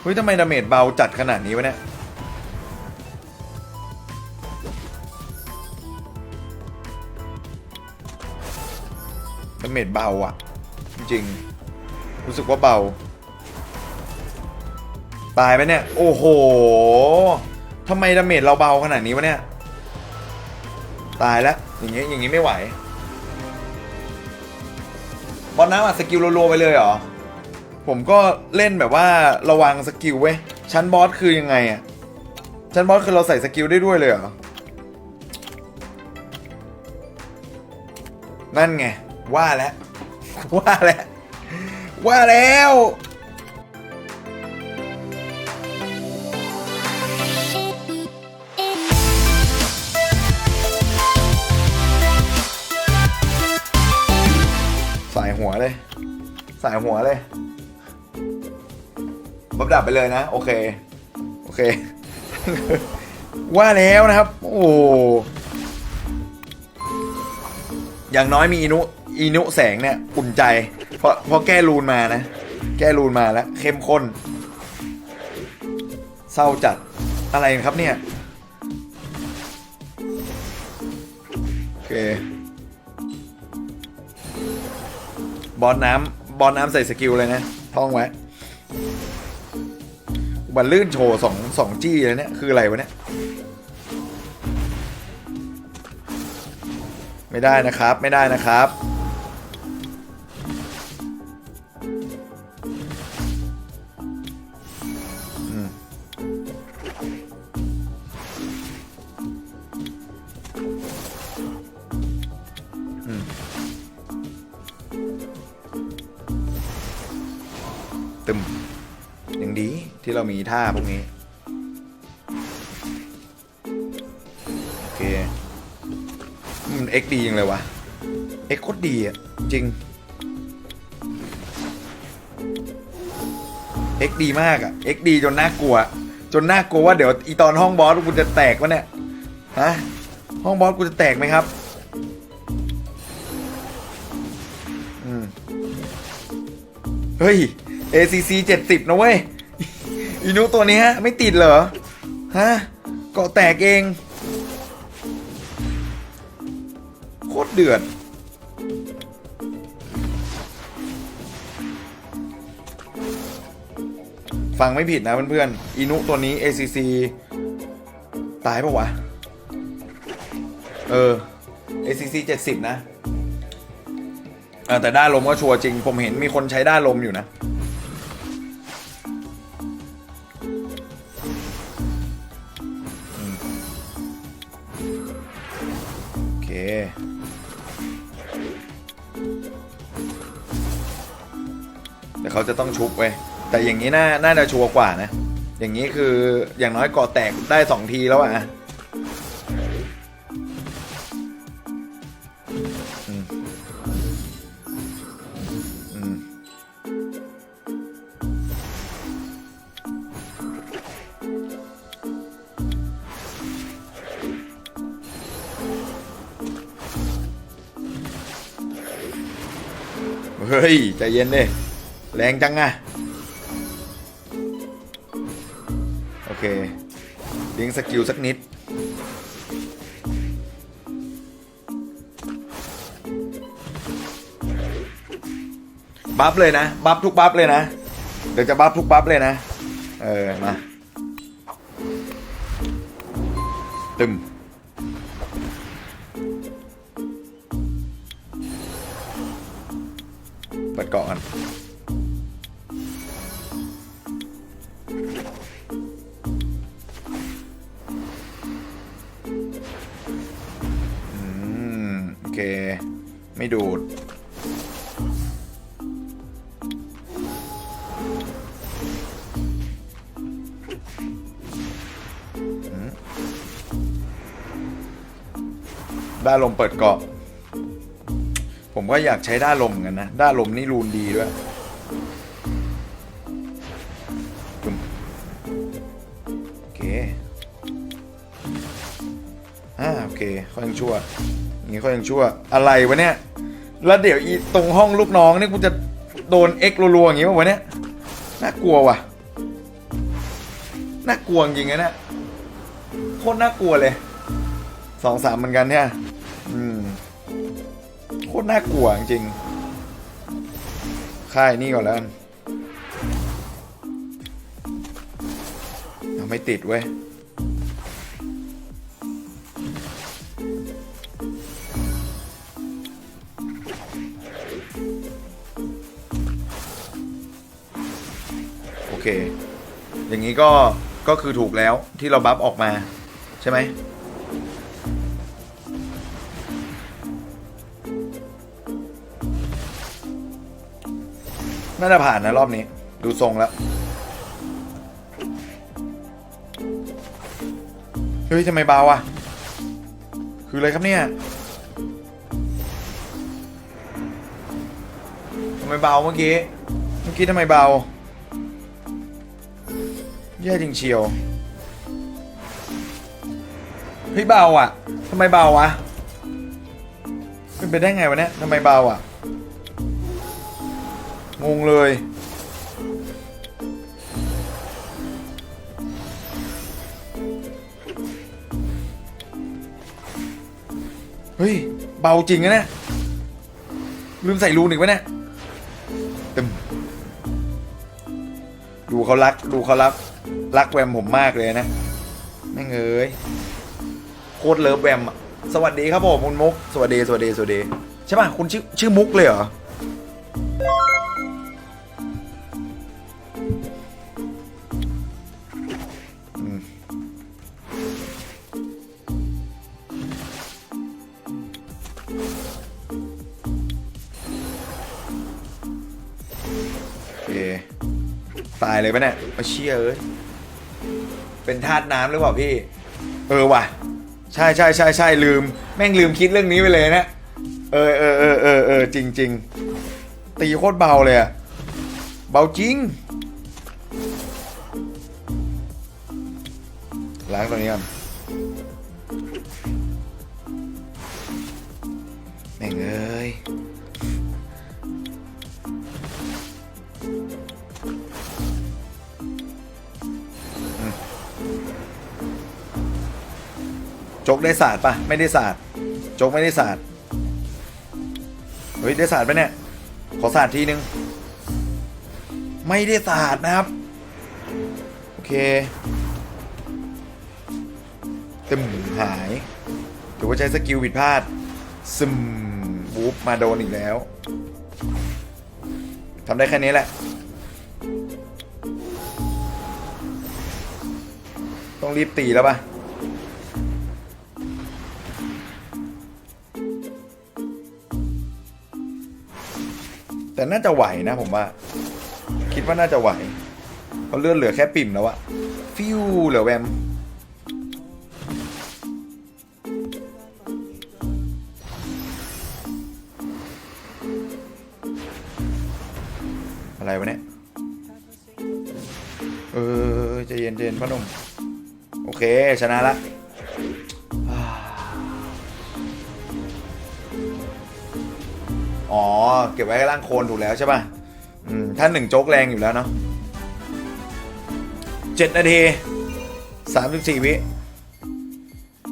เฮ้ยทำไมดาเมจเบาจัดขนาดนี้วะเนี่ยดาเมจเบาอะจริงๆรู้สึกว่าเบา ตายไปเนี่ย โอ้โหทำไมดาเมจเราเบาขนาดนี้วะเนี่ย ตายแล้วอย่างงี้อย่างงี้ไม่ไหวบอลน้ำอัดสกิลรัวๆไปเลยเหรอ ผมก็เล่นแบบว่าระวังสกิลเว้ยชั้นบอสคือยังไงอะชั้นบอสคือเราใส่สกิลได้ด้วยเลยเหรอ นั่นไง ว่าแล้ว ว่าแล้ว ว่าแล้วสายหัวเลย สายหัวเลย บับดับไปเลยนะ โอเค โอเค ว่าแล้วนะครับ โอ้อย่างน้อยมีอินุอินุแสงเนี่ยอุ่นใจ เพราะเพราะแก้รูนมานะ แก้รูนมาแล้วเข้มข้น เศร้าจัดอะไรครับเนี่ย โอเค บอลน้ำบอลน้ำใส่สกิลเลยนะ ท่องไว้ บันลื่นโชว์สองสองจี้เลยเนี่ย คืออะไรวะเนี่ย ไม่ได้นะครับไม่ได้นะครับอืมอืมตึม ยังดีที่เรามีท่าพวกนี้ โอเค มันเอ็กดียังเลยวะเอ็กโคตรดีอะ จริงเอ็กดีมากอะเอ็กดีจนน่ากลัว จนน่ากลัวว่าเดี๋ยวอีตอนห้องบอสกูจะแตกวะเนี่ยฮะห้องบอสกูจะแตกไหมครับอืมเฮ้ย ACC 70 นะเว้ยอีนุตัวนี้ฮะ ไม่ติดเหรอ ฮะเกาะแตกเอง โคตรเดือด ฟังไม่ผิดนะเพื่อนๆอีนุตัวนี้ ACC ตายปะวะ เออ ACC 70 นะแต่ด้านลมก็ชัวร์จริง ผมเห็นมีคนใช้ด้านลมอยู่นะ เขาจะต้องชุบเว้ยแต่อย่างนี้น่าน่าจะชัวร์กว่านะ อย่างนี้คืออย่างน้อยก่อแตกได้สองทีแล้วอะเฮ้ย ใจเย็นดิ แรงจังอะโอเคเลี้ยงสกิลสักนิด บัฟเลยนะ บัฟทุกบัฟเลยนะ เดี๋ยวจะบัฟทุกบัฟเลยนะ เออ มา ตึมเปิดเกาะกัน อืม โอเค ไม่ดูด ด้านลมเปิดเกาะ ผมก็อยากใช้ด้านลมกันนะ ด้านลมนี่รูนดีด้วย เคเขายังชั่วอย่างนี้เขายังชั่วอะไรวะเนี่ยแล้วเดี๋ยวอีตรงห้องลูกน้องนี่กูจะโดนเอ็กรัวๆอย่างงี้ป่ะวะเนี่ยน่ากลัวว่ะน่ากลัวจริงนะเนี่ยโคตรน่ากลัวเลยสองสามเหมือนกันเนี่ยอืมโคตรน่ากลัวจริงค่ายนี่ก่อนแล้วไม่ติดเว้ย เค อย่างนี้ก็ก็คือถูกแล้วที่เราบัฟออกมา ใช่ไหมน่าจะผ่านนะรอบนี้ ดูทรงแล้ว เฮ้ยทำไมเบาอะ คืออะไรครับเนี่ยทำไมเบาเมื่อกี้ เมื่อกี้ทำไมเบา แย่จริงเชียวเฮ้ยเบาอะทำไมเบาวะเป็นไปได้ไงวะเนี่ยทำไมเบาอะงงเลยเฮ้ยเบาจริงนะเนี่ยลืมใส่รูนอีกวะเนี่ยตึมดูเขารักดูเขารัก รักแวมผมมากเลยนะแม่งเอ้ยโคตรเลิฟแวมสวัสดีครับผมคุณมุก สวัสดีสวัสดีสวัสดีใช่ป่ะคุณชื่อชื่อมุกเลยเหรออืมโอเคตายเลยปะเนี่ยมาเชี่ยเอ้ย เป็นธาตุน้ำหรือเปล่าพี่ เออว่ะ ใช่ใช่ใช่ใช่ลืม แม่งลืมคิดเรื่องนี้ไปเลยนะเออเออเออเออเออจริงจริงตีโคตรเบาเลยอะเบาจริงล้างตรงนี้ก่อนแม่งเอ้ จกได้ศาสตร์ปะไม่ได้ศาสตร์จกไม่ได้ศาสตร์เฮ้ยได้ศาสตร์ปะเนี่ย ขอศาสตร์ทีนึง ไม่ได้ศาสตร์นะครับ โอเคตึมหายถือว่าใช้สกิลผิดพลาดซึมบูฟมาโดนอีกแล้วทำได้แค่นี้แหละ ต้องรีบตีแล้วปะ แต่น่าจะไหวนะผมว่า คิดว่าน่าจะไหวเพราะเลือดเหลือแค่ปิ่มแล้วอะฟิวเหลือแวมอะไรวะเนี่ย เออใจเย็นใจเย็นพ่อหนุ่มโอเค ชนะละ อ๋อ เก็บไว้ล่างโคนถูกแล้วใช่ป่ะอืมถ้าหนึ่งโจ๊กแรงอยู่แล้วเนาะเจ็ดนาทีสามสิบสี่วิ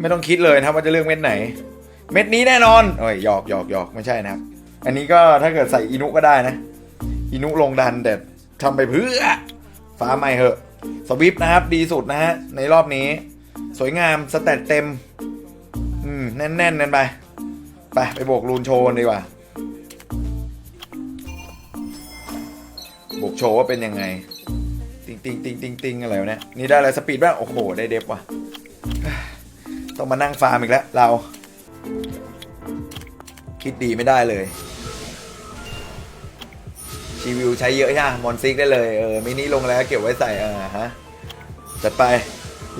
ไม่ต้องคิดเลยนะครับว่าจะเลือกเม็ดไหน เม็ดนี้แน่นอนเอ้ยหยอกหยอกหยอกไม่ใช่นะครับ อันนี้ก็ถ้าเกิดใส่อินุก็ได้นะ อินุลงดันแต่ทำไปเพื่อ ฟ้าใหม่เหอะ สวิปนะครับ ดีสุดนะฮะ ในรอบนี้ สวยงามสแตทเต็ม อืม แน่นๆนั่นไป ไป ไปโบกรูนโชว์ดีกว่า บกโชว์ว่าเป็นยังไง ติงติงติงติงติงอะไรวะเนี่ย นี่ได้อะไรสปีดบ้าง โอ้โห ได้เดฟว่ะ ต้องมานั่งฟาร์มอีกแล้ว เรา คิดดีไม่ได้เลยชีวิวใช้เยอะใช่ไหมมอนซิกได้เลยเออมินิลงแล้วเก็บไว้ใส่เออฮะจัดไป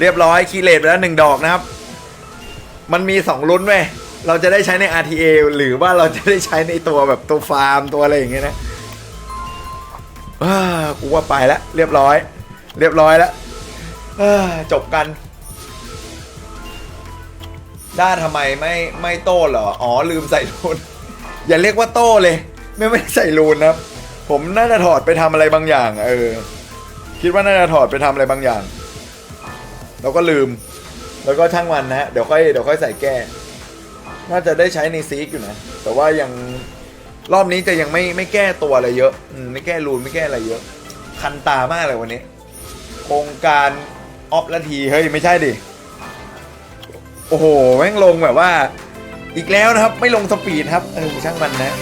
เรียบร้อยคีเลตไปแล้วหนึ่งดอกนะครับ มันมีสองลุ้นเว้ยเราจะได้ใช้ใน RTA หรือว่าเราจะได้ใช้ในตัวแบบตัวฟาร์มตัวอะไรอย่างเงี้ยนะ กูว่าไปแล้วเรียบร้อย เรียบร้อยแล้วจบกัน ด้าทำไมไม่ไม่โต้เหรอ อ๋อลืมใส่รูน อย่าเรียกว่าโต้เลย ไม่ไม่ใส่รูนครับ ผมน่าจะถอดไปทำอะไรบางอย่าง เออ คิดว่าน่าจะถอดไปทำอะไรบางอย่าง แล้วก็ลืม แล้วก็ช่างมันนะ เดี๋ยวค่อยเดี๋ยวค่อยใส่แก้ น่าจะได้ใช้ในซีกอยู่นะ แต่ว่ายัง รอบนี้จะยังไม่ไม่แก้ตัวอะไรเยอะอืมไม่แก้รูนไม่แก้อะไรเยอะ คันตามากเลยวันนี้ โครงการออฟละทีเฮ้ยไม่ใช่ดิ โอ้โหแม่งลงแบบว่า อีกแล้วนะครับ ไม่ลงสปีดครับเออช่างมันนะ